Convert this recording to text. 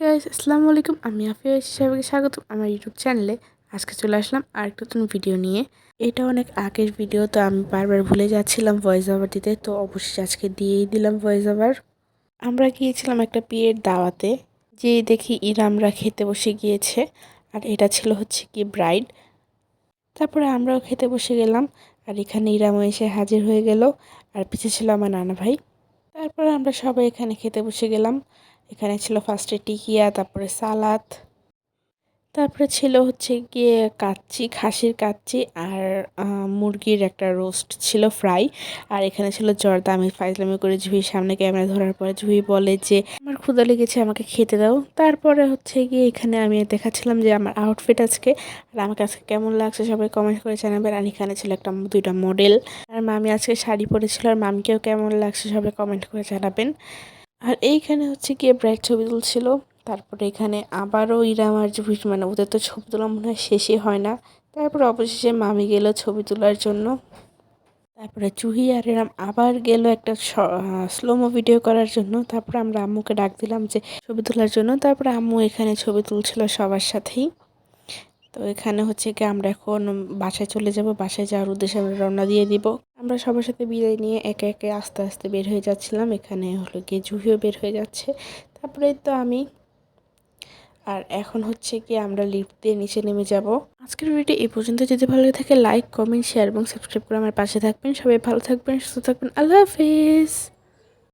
Guys আসসালামু আলাইকুম। আমি আফিয়া সবাইকে স্বাগত। আমার ইউটিউব চ্যানেলে আজকে চলে আসলাম আর একটা নতুন ভিডিও নিয়ে। এটা অনেক আগের ভিডিও তো আমি বারবার ভুলে যাচ্ছিলাম ভয়েস ওভার দিতে, তো অবশ্যই আজকে দিয়েই দিলাম ভয়েস ওভার আমরা গিয়েছিলাম একটা বিয়ের দাওয়াতে যে দেখি ইরামরা খেতে বসে গিয়েছে, আর এটা ছিল হচ্ছে কি ব্রাইড তারপরে আমরাও খেতে বসে গেলাম, আর এখানে ইরামও এসে হাজির হয়ে গেল, আর পিছিয়ে ছিল আমার নানা ভাই। তারপরে আমরা সবাই এখানে খেতে বসে গেলাম এখানে ছিল ফার্স্টে টিকিয়া, তারপরে সালাদ, তারপরে ছিল হচ্ছে গিয়ে কাচ্চি, খাসির কাচ্চি আর মুরগির একটা রোস্ট ছিল ফ্রাই আর এখানে ছিল জর্দা। আমি ফাইজলামি করে জুহির সামনে ক্যামেরা ধরার পরে জুহি বলে যে, আমার ক্ষুদা লেগেছে, আমাকে খেতে দাও। তারপরে হচ্ছে গিয়ে এখানে আমি দেখাচ্ছিলাম যে, আমার আউটফিট আজকে আর আমাকে আজকে কেমন লাগছে? সবাই কমেন্ট করে জানাবেন। আর এখানে ছিল একটা দুইটা মডেল আর মামি আজকে শাড়ি পরেছিল, আর মামিকেও কেমন লাগছে সবাই কমেন্ট করে জানাবেন। আর এইখানে হচ্ছে গিয়ে ব্রাইড ছবি তুলছিল। তারপরে এখানে আবারও ইরাম আর জুহি মানে ওদের তো ছবি তোলা মনে হয় শেষই হয় না। তারপর অবশেষে মামি গেল ছবি তোলার জন্য। তারপরে জুহি আর এরাম আবার গেল একটা স্লোমো ভিডিও করার জন্য। তারপরে আমরা আম্মুকে ডাক দিলাম যে ছবি তোলার জন্য। তারপরে আম্মু এখানে ছবি তুলছিল সবার সাথেই। তো এখানে হচ্ছে কি আমরা এখন বাসায় চলে যাব। বাসায় যাওয়ার উদ্দেশ্যে আমরা রওনা দিয়ে দিব। আমরা সবার সাথে বিদায় নিয়ে একে একে আস্তে আস্তে বের হয়ে যাচ্ছিলাম। এখানে হলো গিয়ে জুহিও বের হয়ে যাচ্ছে। তারপরে তো আমি। আর এখন হচ্ছে কি আমরা লিফট দিয়ে নিচে নেমে যাব। আজকের ভিডিও এই পর্যন্ত। যদি ভালো লাগে থাকে লাইক কমেন্ট শেয়ার এবং সাবস্ক্রাইব করে আমার পাশে থাকবেন। সবাই ভালো থাকবেন, সুস্থ থাকবেন। আল্লাহ হাফিজ।